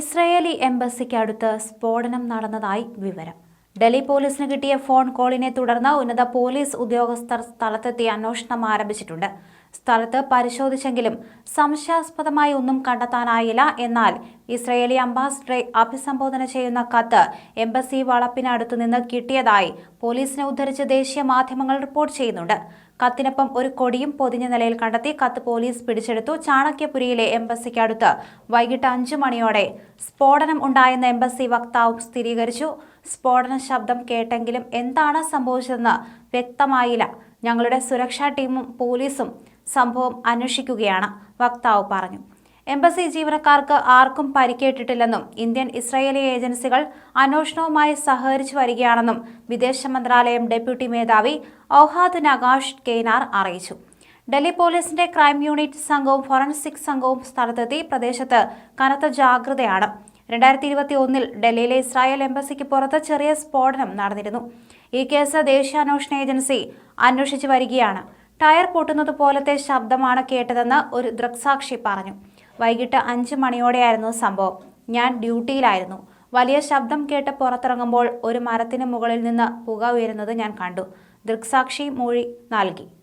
Israeli എംബസിക്ക് അടുത്ത് സ്ഫോടനം നടന്നതായി വിവരം. ഡൽഹി പോലീസിന് കിട്ടിയ ഫോൺ കോളിനെ തുടർന്ന് ഉന്നത പോലീസ് ഉദ്യോഗസ്ഥർ സ്ഥലത്തെത്തി അന്വേഷണം ആരംഭിച്ചിട്ടുണ്ട്. സ്ഥലത്ത് പരിശോധിച്ചെങ്കിലും സംശയാസ്പദമായി ഒന്നും കണ്ടെത്താനായില്ല. എന്നാൽ ഇസ്രയേലി അംബാസിഡറെ അഭിസംബോധന ചെയ്യുന്ന കത്ത് എംബസി വളപ്പിനടുത്തു നിന്ന് കിട്ടിയതായി പോലീസിനെ ഉദ്ധരിച്ച് ദേശീയ മാധ്യമങ്ങൾ റിപ്പോർട്ട് ചെയ്യുന്നുണ്ട്. കത്തിനൊപ്പം ഒരു കൊടിയും പൊതിഞ്ഞ നിലയിൽ കണ്ടെത്തി കത്ത് പോലീസ് പിടിച്ചെടുത്തു. ചാണക്യപുരിയിലെ എംബസിക്കടുത്ത് വൈകിട്ട് അഞ്ചു മണിയോടെ സ്ഫോടനം ഉണ്ടായെന്ന് എംബസി വക്താവ് സ്ഥിരീകരിച്ചു. സ്ഫോടന ശബ്ദം കേട്ടെങ്കിലും എന്താണ് സംഭവിച്ചതെന്ന് വ്യക്തമായില്ല. ഞങ്ങളുടെ സുരക്ഷാ ടീമും പോലീസും സംഭവം അന്വേഷിക്കുകയാണ് വക്താവ് പറഞ്ഞു. എംബസി ജീവനക്കാർക്ക് ആർക്കും പരിക്കേറ്റിട്ടില്ലെന്നും ഇന്ത്യൻ ഇസ്രായേലി ഏജൻസികൾ അന്വേഷണവുമായി സഹകരിച്ചു വരികയാണെന്നും വിദേശ മന്ത്രാലയം ഡെപ്യൂട്ടി മേധാവി ഔഹാദ് നഗാഷ് കെയ്നാർ അറിയിച്ചു. ഡൽഹി പോലീസിന്റെ ക്രൈം യൂണിറ്റ് സംഘവും ഫോറൻസിക് സംഘവും സ്ഥലത്തെത്തി പ്രദേശത്ത് കനത്ത ജാഗ്രതയാണ്. രണ്ടായിരത്തി ഇരുപത്തി ഒന്നിൽ ഡൽഹിയിലെ ഇസ്രായേൽ എംബസിക്ക് പുറത്ത് ചെറിയ സ്ഫോടനം നടന്നിരുന്നു. ഈ കേസ് ദേശീയ അന്വേഷണ ഏജൻസി അന്വേഷിച്ചു വരികയാണ്. ടയർ പൊട്ടുന്നത് പോലത്തെ ശബ്ദമാണ് കേട്ടതെന്ന് ഒരു ദൃക്സാക്ഷി പറഞ്ഞു. വൈകിട്ട് അഞ്ച് മണിയോടെയായിരുന്നു സംഭവം. ഞാൻ ഡ്യൂട്ടിയിലായിരുന്നു. വലിയ ശബ്ദം കേട്ട് പുറത്തിറങ്ങുമ്പോൾ ഒരു മരത്തിന് മുകളിൽ നിന്ന് പുക ഉയരുന്നത് ഞാൻ കണ്ടു. ദൃക്സാക്ഷി മൊഴി നൽകി.